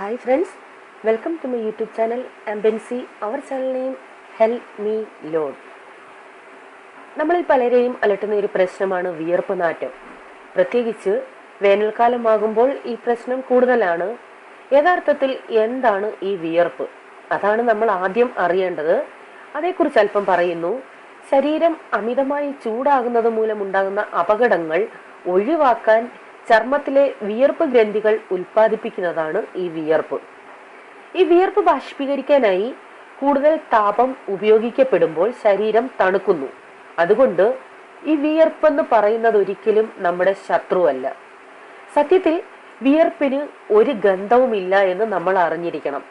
Hi friends welcome to my YouTube channel embassy our channel name hell me load നമ്മളിൽ പലരെയും അലട്ടുന്ന ഒരു പ്രശ്നമാണ് വിയർപ്പ് നാറ്റം. പ്രത്യേകിച്ച് വേനൽക്കാലമാകുമ്പോൾ ഈ പ്രശ്നം കൂടുതലാണ്. യഥാർത്ഥത്തിൽ എന്താണ് ഈ വിയർപ്പ്? അതാണ് നമ്മൾ ആദ്യം അറിയേണ്ടത്. അതേക്കുറിച്ച് അല്പം പറയുന്നു. ശരീരം അമിതമായി ചൂടാകുന്നത് മൂലമുണ്ടാകുന്ന അപകടങ്ങൾ ഒഴിവാക്കാൻ ചർമ്മത്തിലെ വിയർപ്പ് ഗ്രന്ഥികൾ ഉൽപ്പാദിപ്പിക്കുന്നതാണ് ഈ വിയർപ്പ്. ഈ വിയർപ്പ് ബാഷ്പീകരിക്കാനായി കൂടുതൽ താപം ഉപയോഗിക്കപ്പെടുമ്പോൾ ശരീരം തണുക്കുന്നു. അതുകൊണ്ട് ഈ വിയർപ്പെന്ന് പറയുന്നത് ഒരിക്കലും നമ്മുടെ ശത്രുവല്ല. സത്യത്തിൽ വിയർപ്പിന് ഒരു ഗന്ധവുമില്ല എന്ന് നമ്മൾ അറിഞ്ഞിരിക്കണം.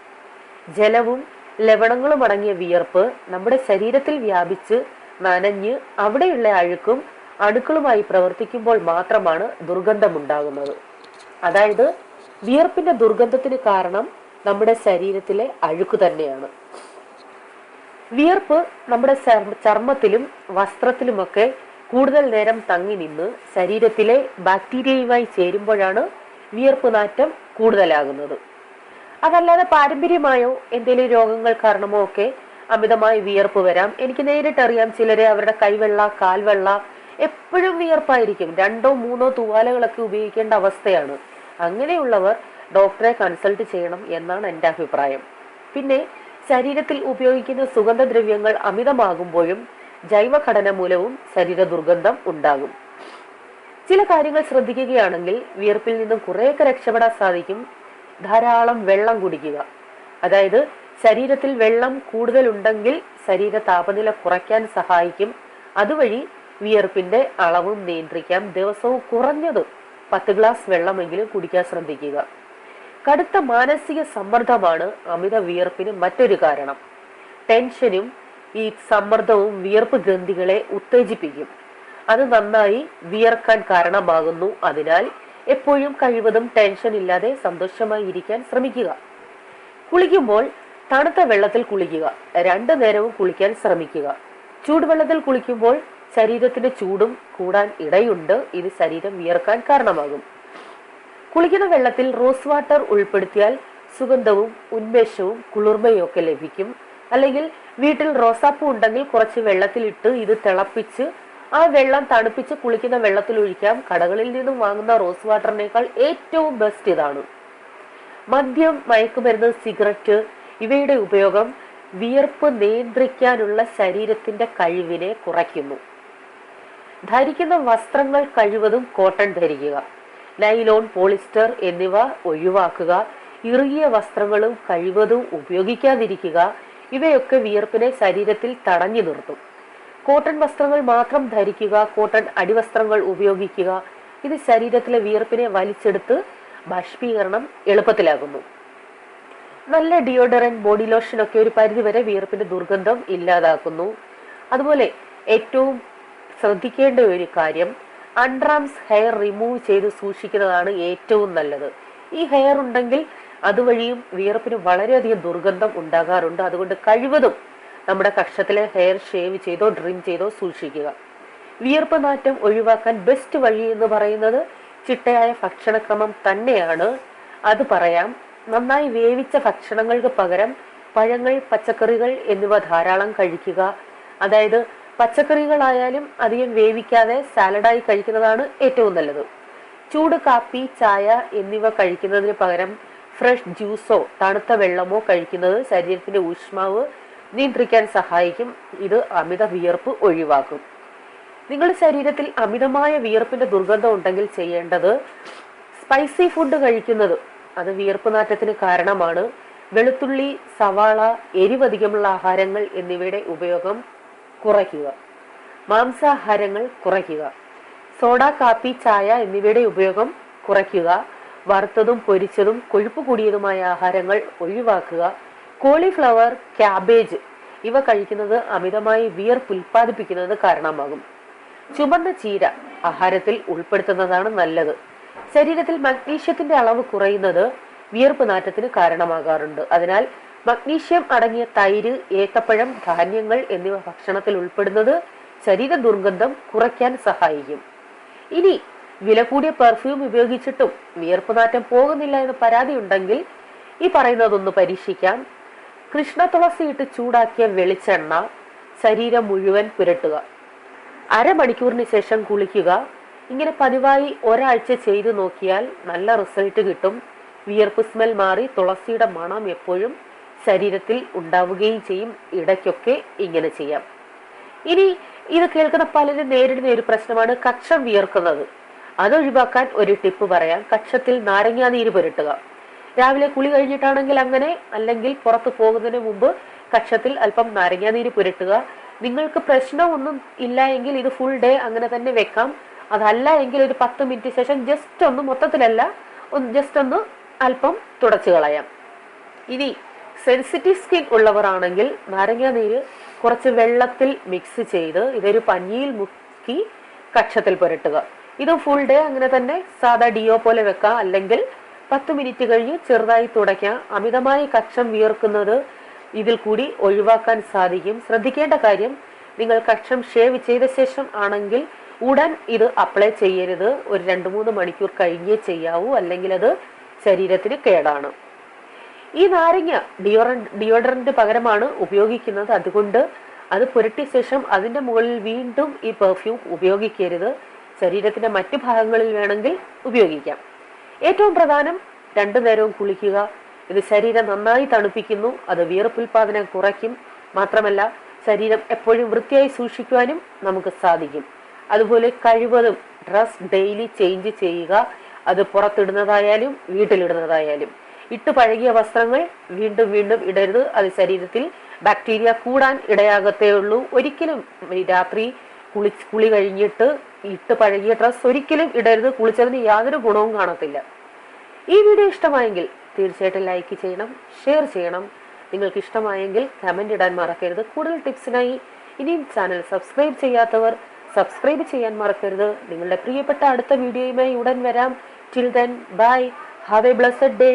ജലവും ലവണങ്ങളും അടങ്ങിയ വിയർപ്പ് നമ്മുടെ ശരീരത്തിൽ വ്യാപിച്ച് നനഞ്ഞ് അവിടെയുള്ള അഴുക്കും അണുക്കളുമായി പ്രവർത്തിക്കുമ്പോൾ മാത്രമാണ് ദുർഗന്ധമുണ്ടാകുന്നത്. അതായത് വിയർപ്പിന്റെ ദുർഗന്ധത്തിന് കാരണം നമ്മുടെ ശരീരത്തിലെ അഴുക്ക് തന്നെയാണ്. വിയർപ്പ് നമ്മുടെ ചർമ്മ- ചർമ്മത്തിലും വസ്ത്രത്തിലുമൊക്കെ കൂടുതൽ നേരം തങ്ങി നിന്ന് ശരീരത്തിലെ ബാക്ടീരിയയുമായി ചേരുമ്പോഴാണ് വിയർപ്പ് നാറ്റം കൂടുതലാകുന്നത്. അതല്ലാതെ പാരമ്പര്യമായോ എന്തെങ്കിലും രോഗങ്ങൾ കാരണമോ ഒക്കെ അമിതമായി വിയർപ്പ് വരാം. എനിക്ക് നേരിട്ടറിയാം ചിലരെ അവരുടെ കൈവെള്ള കാൽവെള്ള എപ്പോഴും വിയർപ്പായിരിക്കും. രണ്ടോ മൂന്നോ തൂവാലകളൊക്കെ ഉപയോഗിക്കേണ്ട അവസ്ഥയാണ്. അങ്ങനെയുള്ളവർ ഡോക്ടറെ കൺസൾട്ട് ചെയ്യണം എന്നാണ് എന്റെ അഭിപ്രായം. പിന്നെ ശരീരത്തിൽ ഉപയോഗിക്കുന്ന സുഗന്ധദ്രവ്യങ്ങൾ അമിതമാകുമ്പോഴും ജൈവഘടന മൂലവും ശരീര ദുർഗന്ധം ഉണ്ടാകും. ചില കാര്യങ്ങൾ ശ്രദ്ധിക്കുകയാണെങ്കിൽ വിയർപ്പിൽ നിന്നും കുറേയൊക്കെ രക്ഷപ്പെടാൻ സാധിക്കും. ധാരാളം വെള്ളം കുടിക്കുക. അതായത് ശരീരത്തിൽ വെള്ളം കൂടുതലുണ്ടെങ്കിൽ ശരീര താപനില കുറയ്ക്കാൻ സഹായിക്കും. അതുവഴി വിയർപ്പിന്റെ അളവും നിയന്ത്രിക്കാം. ദിവസവും കുറഞ്ഞത് പത്ത് ഗ്ലാസ് വെള്ളമെങ്കിലും കുടിക്കാൻ ശ്രദ്ധിക്കുക. കടുത്ത മാനസിക സമ്മർദ്ദമാണ് അമിത വിയർപ്പിന് മറ്റൊരു കാരണം. ടെൻഷനും ഈ സമ്മർദ്ദവും വിയർപ്പ് ഗ്രന്ഥികളെ ഉത്തേജിപ്പിക്കും. അത് നന്നായി വിയർക്കാൻ കാരണമാകുന്നു. അതിനാൽ എപ്പോഴും കഴിവതും ടെൻഷൻ ഇല്ലാതെ സന്തോഷമായി ഇരിക്കാൻ ശ്രമിക്കുക. കുളിക്കുമ്പോൾ തണുത്ത വെള്ളത്തിൽ കുളിക്കുക. രണ്ടു നേരവും കുളിക്കാൻ ശ്രമിക്കുക. ചൂടുവെള്ളത്തിൽ കുളിക്കുമ്പോൾ ശരീരത്തിന്റെ ചൂടും കൂടാൻ ഇടയുണ്ട്. ഇത് ശരീരം വിയർക്കാൻ കാരണമാകും. കുളിക്കുന്ന വെള്ളത്തിൽ റോസ് വാട്ടർ ഉൾപ്പെടുത്തിയാൽ സുഗന്ധവും ഉന്മേഷവും കുളിർമയും ഒക്കെ ലഭിക്കും. അല്ലെങ്കിൽ വീട്ടിൽ റോസാപ്പൂ ഉണ്ടെങ്കിൽ കുറച്ച് വെള്ളത്തിലിട്ട് ഇത് തിളപ്പിച്ച് ആ വെള്ളം തണുപ്പിച്ച് കുളിക്കുന്ന വെള്ളത്തിൽ ഒഴിക്കാം. കടകളിൽ നിന്നും വാങ്ങുന്ന റോസ് വാട്ടറിനേക്കാൾ ഏറ്റവും ബെസ്റ്റ് ഇതാണ്. മദ്യം മയക്കുമരുന്ന് സിഗരറ്റ് ഇവയുടെ ഉപയോഗം വിയർപ്പ് നിയന്ത്രിക്കാനുള്ള ശരീരത്തിന്റെ കഴിവിനെ കുറയ്ക്കുന്നു. ധരിക്കുന്ന വസ്ത്രങ്ങൾ കഴിവതും കോട്ടൺ ധരിക്കുക. നൈലോൺ പോളിസ്റ്റർ എന്നിവ ഒഴിവാക്കുക. ഇറുകിയ വസ്ത്രങ്ങളും കഴിവതും ഉപയോഗിക്കാതിരിക്കുക. ഇവയൊക്കെ വിയർപ്പിനെ ശരീരത്തിൽ തടഞ്ഞു നിർത്തും. കോട്ടൺ വസ്ത്രങ്ങൾ മാത്രം ധരിക്കുക കോട്ടൺ അടിവസ്ത്രങ്ങൾ ഉപയോഗിക്കുക. ഇത് ശരീരത്തിലെ വിയർപ്പിനെ വലിച്ചെടുത്ത് ബാഷ്പീകരണം എളുപ്പത്തിലാകുന്നു നല്ല ഡിയോഡറന്റ് ബോഡി ലോഷൻ ഒക്കെ ഒരു പരിധിവരെ വിയർപ്പിന്റെ ദുർഗന്ധം ഇല്ലാതാക്കുന്നു. അതുപോലെ ഏറ്റവും ശ്രദ്ധിക്കേണ്ട ഒരു കാര്യം അൺറാംസ് ഹെയർ റിമൂവ് ചെയ്ത് സൂക്ഷിക്കുന്നതാണ് ഏറ്റവും നല്ലത്. ഈ ഹെയർ ഉണ്ടെങ്കിൽ അതുവഴിയും വിയർപ്പിന് വളരെയധികം ദുർഗന്ധം ഉണ്ടാകാറുണ്ട്. അതുകൊണ്ട് കഴിവതും നമ്മുടെ കക്ഷത്തിലെ ഹെയർ ഷേവ് ചെയ്തോ ഡ്രിം ചെയ്തോ സൂക്ഷിക്കുക. വിയർപ്പ് നാറ്റം ഒഴിവാക്കാൻ ബെസ്റ്റ് വഴി എന്ന് പറയുന്നത് ചിട്ടയായ ഭക്ഷണക്രമം തന്നെയാണ്. അത് പറയാം നന്നായി വേവിച്ച ഭക്ഷണങ്ങൾക്ക് പകരം പഴങ്ങൾ പച്ചക്കറികൾ എന്നിവ ധാരാളം കഴിക്കുക. അതായത് പച്ചക്കറികളായാലും അധികം വേവിക്കാതെ സാലഡായി കഴിക്കുന്നതാണ് ഏറ്റവും നല്ലത്. ചൂട് കാപ്പി ചായ എന്നിവ കഴിക്കുന്നതിന് പകരം ഫ്രഷ് ജ്യൂസോ തണുത്ത വെള്ളമോ കഴിക്കുന്നത് ശരീരത്തിന്റെ ഊഷ്മാവ് നിയന്ത്രിക്കാൻ സഹായിക്കും. ഇത് അമിത വിയർപ്പ് ഒഴിവാക്കും. നിങ്ങളുടെ ശരീരത്തിൽ അമിതമായ വിയർപ്പിന്റെ ദുർഗന്ധം ഉണ്ടെങ്കിൽ ചെയ്യേണ്ടത് സ്പൈസി ഫുഡ് കഴിക്കുന്നത്. അത് വിയർപ്പ് നാറ്റത്തിന് കാരണമാണ്. വെളുത്തുള്ളി സവാള എരിവധികമുള്ള ആഹാരങ്ങൾ എന്നിവയുടെ ഉപയോഗം കുറയ്ക്കുക. മാംസാഹാരങ്ങൾ കുറയ്ക്കുക. സോഡ കാപ്പി ചായ എന്നിവയുടെ ഉപയോഗം കുറയ്ക്കുക. വറുത്തതും പൊരിച്ചതും കൊഴുപ്പ് കൂടിയതുമായ ആഹാരങ്ങൾ ഒഴിവാക്കുക. കോളിഫ്ലവർ ക്യാബേജ് ഇവ കഴിക്കുന്നത് അമിതമായി വിയർപ്പ് ഉൽപ്പാദിപ്പിക്കുന്നത് കാരണമാകും. ചുമന്ന ചീര ആഹാരത്തിൽ ഉൾപ്പെടുത്തുന്നതാണ് നല്ലത്. ശരീരത്തിൽ മഗ്നീഷ്യത്തിന്റെ അളവ് കുറയുന്നത് വിയർപ്പ് നാറ്റത്തിന് കാരണമാകാറുണ്ട്. അതിനാൽ മഗ്നീഷ്യം അടങ്ങിയ തൈര് ഏത്തപ്പഴം ധാന്യങ്ങൾ എന്നിവ ഭക്ഷണത്തിൽ ഉൾപ്പെടുന്നത് ശരീര ദുർഗന്ധം കുറയ്ക്കാൻ സഹായിക്കും. ഇനി വില കൂടിയ പെർഫ്യൂം ഉപയോഗിച്ചിട്ടും വിയർപ്പ് നാറ്റം പോകുന്നില്ല എന്ന് പരാതി ഉണ്ടെങ്കിൽ ഈ പറയുന്നതൊന്ന് പരീക്ഷിക്കാം. കൃഷ്ണ തുളസി ഇട്ട് ചൂടാക്കിയ വെളിച്ചെണ്ണ ശരീരം മുഴുവൻ പുരട്ടുക. അരമണിക്കൂറിന് ശേഷം കുളിക്കുക. ഇങ്ങനെ പതിവായി ഒരാഴ്ച ചെയ്തു നോക്കിയാൽ നല്ല റിസൾട്ട് കിട്ടും. വിയർപ്പ് സ്മെൽ മാറി തുളസിയുടെ മണം എപ്പോഴും ശരീരത്തിൽ ഉണ്ടാവുകയും ചെയ്യും. ഇടയ്ക്കൊക്കെ ഇങ്ങനെ ചെയ്യാം. ഇനി ഇത് കേൾക്കുന്ന പലരും നേരിടുന്ന ഒരു പ്രശ്നമാണ് കക്ഷം വിയർക്കുന്നത്. അതൊഴിവാക്കാൻ ഒരു ടിപ്പ് പറയാം. കക്ഷത്തിൽ നാരങ്ങാ നീര് പുരട്ടുക. രാവിലെ കുളി കഴിഞ്ഞിട്ടാണെങ്കിൽ അങ്ങനെ അല്ലെങ്കിൽ പുറത്തു പോകുന്നതിന് മുമ്പ് കക്ഷത്തിൽ അല്പം നാരങ്ങാ നീര് പുരട്ടുക. നിങ്ങൾക്ക് പ്രശ്നമൊന്നും ഇല്ല എങ്കിൽ ഇത് ഫുൾ ഡേ അങ്ങനെ തന്നെ വെക്കാം. അതല്ല എങ്കിൽ ഒരു പത്ത് മിനിറ്റ് ശേഷം ജസ്റ്റ് ഒന്ന് മൊത്തത്തിലല്ല ജസ്റ്റ് ഒന്ന് അല്പം തുടച്ചു കളയാം. ഇനി സെൻസിറ്റീവ് സ്കിൻ ഉള്ളവരാണെങ്കിൽ നാരങ്ങ നീര് കുറച്ച് വെള്ളത്തിൽ മിക്സ് ചെയ്ത് ഇതൊരു പഞ്ഞിയിൽ മുക്കി കക്ഷത്തിൽ പുരട്ടുക. ഇത് ഫുൾ ഡേ അങ്ങനെ തന്നെ സാധാ ഡിയോ പോലെ വെക്കുക അല്ലെങ്കിൽ പത്ത് മിനിറ്റ് കഴിഞ്ഞ് ചെറുതായി തുടയ്ക്കാം. അമിതമായി കക്ഷം വിയർക്കുന്നത് ഇതിൽ കൂടി ഒഴിവാക്കാൻ സാധിക്കും. ശ്രദ്ധിക്കേണ്ട കാര്യം നിങ്ങൾ കക്ഷം ഷേവ് ചെയ്ത ശേഷം ആണെങ്കിൽ ഉടൻ ഇത് അപ്ലൈ ചെയ്യരുത്. ഒരു രണ്ട് മൂന്ന് മണിക്കൂർ കഴിഞ്ഞേ ചെയ്യാവൂ. അല്ലെങ്കിൽ അത് ശരീരത്തിന് കേടാണ്. ഈ നാരങ്ങ ഡിയോറന്റ് ഡിയോഡറന്റ് പകരമാണ് ഉപയോഗിക്കുന്നത്. അതുകൊണ്ട് അത് പുരട്ടിയ ശേഷം അതിന്റെ മുകളിൽ വീണ്ടും ഈ പെർഫ്യൂം ഉപയോഗിക്കരുത്. ശരീരത്തിന്റെ മറ്റു ഭാഗങ്ങളിൽ വേണമെങ്കിൽ ഉപയോഗിക്കാം. ഏറ്റവും പ്രധാനം രണ്ടു നേരവും കുളിക്കുക. ഇത് ശരീരം നന്നായി തണുപ്പിക്കുന്നു. അത് വിയർപ്പുൽപാദനം കുറയ്ക്കും. മാത്രമല്ല ശരീരം എപ്പോഴും വൃത്തിയായി സൂക്ഷിക്കുവാനും നമുക്ക് സാധിക്കും. അതുപോലെ കഴിവതും ഡ്രസ് ഡെയിലി ചേഞ്ച് ചെയ്യുക. അത് പുറത്തിടുന്നതായാലും വീട്ടിലിടുന്നതായാലും. ഇട്ട് പഴകിയ വസ്ത്രങ്ങൾ വീണ്ടും വീണ്ടും ഇടരുത്. അത് ശരീരത്തിൽ ബാക്ടീരിയ കൂടാൻ ഇടയാകത്തേ ഉള്ളൂ. ഒരിക്കലും രാത്രി കുളി കുളി കഴിഞ്ഞിട്ട് ഇട്ട് പഴകിയ ഡ്രസ്സ് ഒരിക്കലും ഇടരുത്. കുളിച്ചതിന് യാതൊരു ഗുണവും കാണത്തില്ല. ഈ വീഡിയോ ഇഷ്ടമായെങ്കിൽ തീർച്ചയായിട്ടും ലൈക്ക് ചെയ്യണം ഷെയർ ചെയ്യണം. നിങ്ങൾക്ക് ഇഷ്ടമായെങ്കിൽ കമന്റ് ഇടാൻ മറക്കരുത്. കൂടുതൽ ടിപ്സിനായി ഇനിയും ചാനൽ സബ്സ്ക്രൈബ് ചെയ്യാത്തവർ സബ്സ്ക്രൈബ് ചെയ്യാൻ മറക്കരുത്. നിങ്ങളുടെ പ്രിയപ്പെട്ട അടുത്ത വീഡിയോയുമായി ഉടൻ വരാം. Till then bye have a blessed day